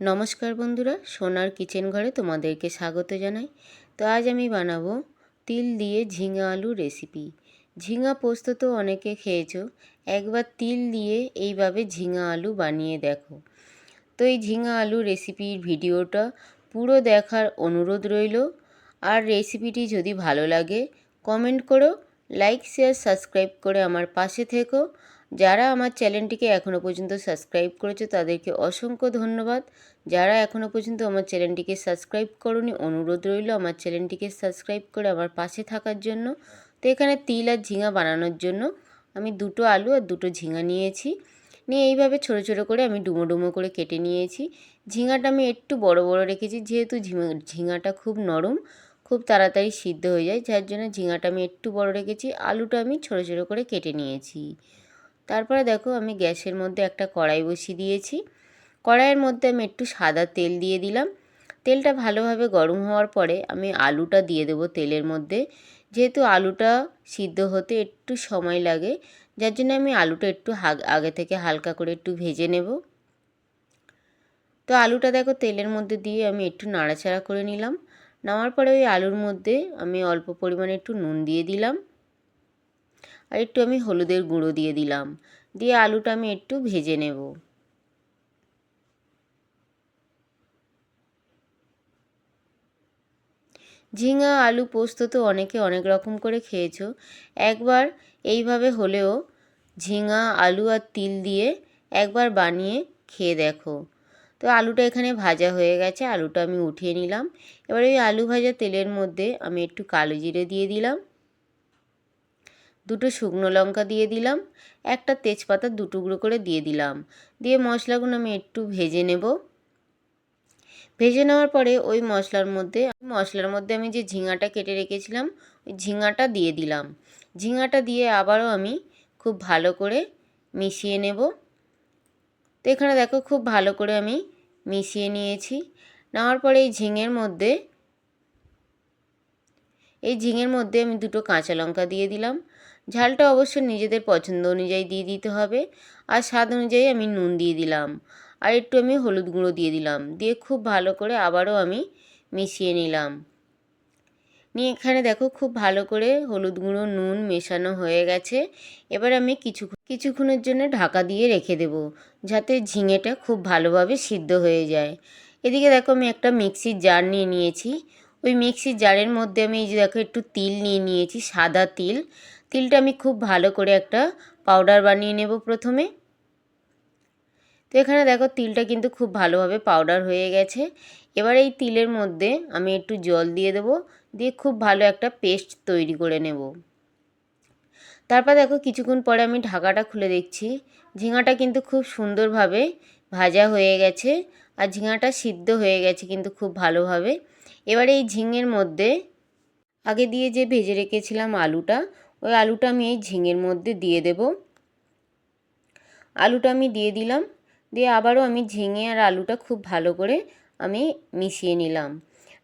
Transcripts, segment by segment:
নমস্কার বন্ধুরা, সোনার কিচেন ঘরে তোমাদেরকে স্বাগত জানাই। তো আজ আমি বানাবো তিল দিয়ে ঝিঙা আলু রেসিপি ঝিঙা পোস্ত তো অনেকে খেয়েছো, একবার তিল দিয়ে এইভাবে ঝিঙা আলু বানিয়ে দেখো। তো এই ঝিঙা আলু রেসিপির ভিডিওটা পুরো দেখার অনুরোধ রইল। আর রেসিপিটি যদি ভালো লাগে কমেন্ট করো লাইক শেয়ার সাবস্ক্রাইব করে আমার পাশে থেকো। যারা আমার চ্যানেলটিকে এখনও পর্যন্ত সাবস্ক্রাইব করেছে, তাদেরকে অসংখ্য ধন্যবাদ। যারা এখনও পর্যন্ত আমার চ্যানেলটিকে সাবস্ক্রাইব করনি, অনুরোধ রইল আমার চ্যানেলটিকে সাবস্ক্রাইব করে আমার পাশে থাকার জন্য। তো এখানে তিল আর ঝিঙা বানানোর জন্য আমি দুটো আলু আর দুটো ঝিঙা নিয়েছি। নিয়ে এইভাবে ছোটো ছোটো করে আমি ডুমো ডুমো করে কেটে নিয়েছি। ঝিঙাটা আমি একটু বড় বড় রেখেছি, যেহেতু ঝিঙাটা খুব নরম, খুব তাড়াতাড়ি সিদ্ধ হয়ে যায়, যার জন্য ঝিঙাটা আমি একটু বড় রেখেছি। আলুটা আমি ছোটো ছোটো করে কেটে নিয়েছি। তারপরে দেখো আমি গ্যাসের মধ্যে একটা কড়াই বসিয়ে দিয়েছি। কড়াইয়ের মধ্যে আমি একটু সাদা তেল দিয়ে দিলাম। তেলটা ভালোভাবে গরম হওয়ার পরে আমি আলুটা দিয়ে দেবো তেলের মধ্যে। যেহেতু আলুটা সিদ্ধ হতে একটু সময় লাগে, যার জন্য আমি আলুটা একটু আগে থেকে হালকা করে একটু ভেজে নেব। তো আলুটা দেখো তেলের মধ্যে দিয়ে আমি একটু নাড়াচাড়া করে নিলাম। নেওয়ার পরে ওই আলুর মধ্যে আমি অল্প পরিমাণে একটু নুন দিয়ে দিলাম। আর একটু আমি হলুদের গুঁড়ো দিয়ে দিলাম। দিয়ে আলুটা আমি একটু ভেজে নেব। ঝিঙা, আলু পোস্ত তো অনেকে অনেক রকম করে খেয়েছো। একবার এইভাবে হলেও ঝিঙা, আলু আর তিল দিয়ে একবার বানিয়ে খেয়ে দেখো। তো আলুটা এখানে ভাজা হয়ে গেছে, আলুটা আমি উঠিয়ে নিলাম। এবার ওই আলু ভাজা তেলের মধ্যে আমি একটু কালো জিরে দিয়ে দিলাম। দুটো শুকনো লঙ্কা দিয়ে দিলাম, একটা তেজপাতা দু টুকরো করে দিয়ে দিলাম। দিয়ে মশলাগুলো আমি একটু ভেজে নেব। ভেজে নেওয়ার পরে ওই মশলার মধ্যে মশলার মধ্যে আমি যে ঝিঙাটা কেটে রেখেছিলাম, ওই ঝিঙাটা দিয়ে দিলাম। ঝিঙাটা দিয়ে আবারও আমি খুব ভালো করে মিশিয়ে নেব। তো এখানে দেখো খুব ভালো করে আমি মিশিয়ে নিয়েছি। নেওয়ার পরে এই ঝিঙের মধ্যে, এই ঝিঙের মধ্যে আমি দুটো কাঁচা লঙ্কা দিয়ে দিলাম। ঝালটা অবশ্য নিজেদের পছন্দ অনুযায়ী দিয়ে দিতে হবে। আর স্বাদ অনুযায়ী আমি নুন দিয়ে দিলাম। আর একটু আমি হলুদ গুঁড়ো দিয়ে দিলাম। দিয়ে খুব ভালো করে আবারও আমি মিশিয়ে নিলাম। নিয়ে এখানে দেখো খুব ভালো করে হলুদ গুঁড়ো, নুন মেশানো হয়ে গেছে। এবার আমি কিছু কিছুক্ষণের জন্য ঢাকা দিয়ে রেখে দেব, যাতে ঝিঙেটা খুব ভালোভাবে সিদ্ধ হয়ে যায়। এদিকে দেখো আমি একটা মিক্সির জার নিয়ে নিয়েছি। ওই মিক্সির জারের মধ্যে আমি এই যে দেখো একটু তিল নিয়ে নিয়েছি, সাদা তিল। তিলটা আমি খুব ভালো করে একটা পাউডার বানিয়ে নেব প্রথমে। তো এখানে দেখো তিলটা কিন্তু খুব ভালোভাবে পাউডার হয়ে গেছে। এবার এই তিলের মধ্যে আমি একটু জল দিয়ে দেবো, দিয়ে খুব ভালো একটা পেস্ট তৈরি করে নেব। তারপর দেখো কিছুক্ষণ পরে আমি ঢাকাটা খুলে দেখছি, ঝিঙাটা কিন্তু খুব সুন্দরভাবে ভাজা হয়ে গেছে, আর ঝিঙাটা সিদ্ধ হয়ে গেছে কিন্তু খুব ভালোভাবে। এবারে এই ঝিঙের মধ্যে আগে দিয়ে যে ভেজে রেখেছিলাম আলুটা, ওই আলুটা আমি এই ঝিঙের মধ্যে দিয়ে দেব। আলুটা আমি দিয়ে দিলাম, দিয়ে আবারও আমি ঝিঙে আর আলুটা খুব ভালো করে আমি মিশিয়ে নিলাম।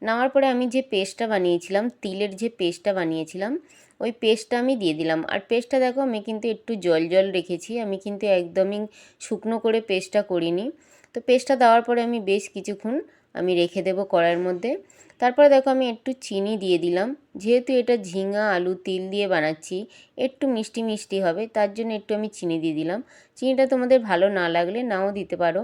নেওয়ার পরে আমি যে পেস্টটা বানিয়েছিলাম, তিলের যে পেস্টটা বানিয়েছিলাম, ওই পেস্টটা আমি দিয়ে দিলাম। আর পেস্টটা দেখো, আমি কিন্তু একটু জল জল রেখেছি, আমি কিন্তু একদমই শুকনো করে পেস্টটা করিনি। তো পেস্টটা দেওয়ার পরে আমি বেশ কিছুক্ষণ আমি রেখে দেবো কড়াইয়ের মধ্যে। তারপরে দেখো আমি একটু চিনি দিয়ে দিলাম। যেহেতু এটা ঝিঙা, আলু, তিল দিয়ে বানাচ্ছি, একটু মিষ্টি মিষ্টি হবে, তার জন্য একটু আমি চিনি দিয়ে দিলাম। চিনিটা তোমাদের ভালো না লাগলে নাও দিতে পারো।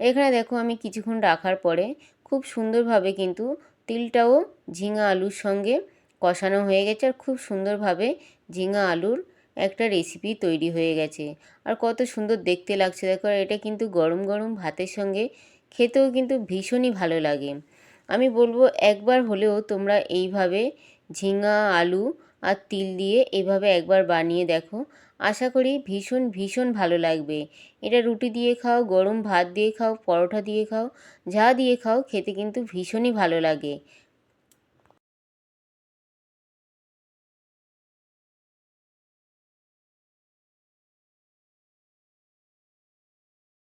এখানে দেখো আমি কিছুক্ষণ রাখার পরে খুব সুন্দরভাবে কিন্তু তিলটাও ঝিঙা, আলুর সঙ্গে কষানো হয়ে গেছে আর খুব সুন্দরভাবে ঝিঙা, আলুর একটা রেসিপি তৈরি হয়ে গেছে। আর কত সুন্দর দেখতে লাগছে দেখো এটা কিন্তু গরম গরম ভাতের সঙ্গে খেতেও কিন্তু ভীষণই ভালো লাগে। আমি বলব একবার হলেও তোমরা এইভাবে ঝিঙা, আলু আর তিল দিয়ে এভাবে একবার বানিয়ে দেখো। আশা করি ভীষণ ভীষণ ভালো লাগবে। এটা রুটি দিয়ে খাও, গরম ভাত দিয়ে খাও, পরোটা দিয়ে খাও, যা দিয়ে খাও খেতে কিন্তু ভীষণই ভালো লাগে।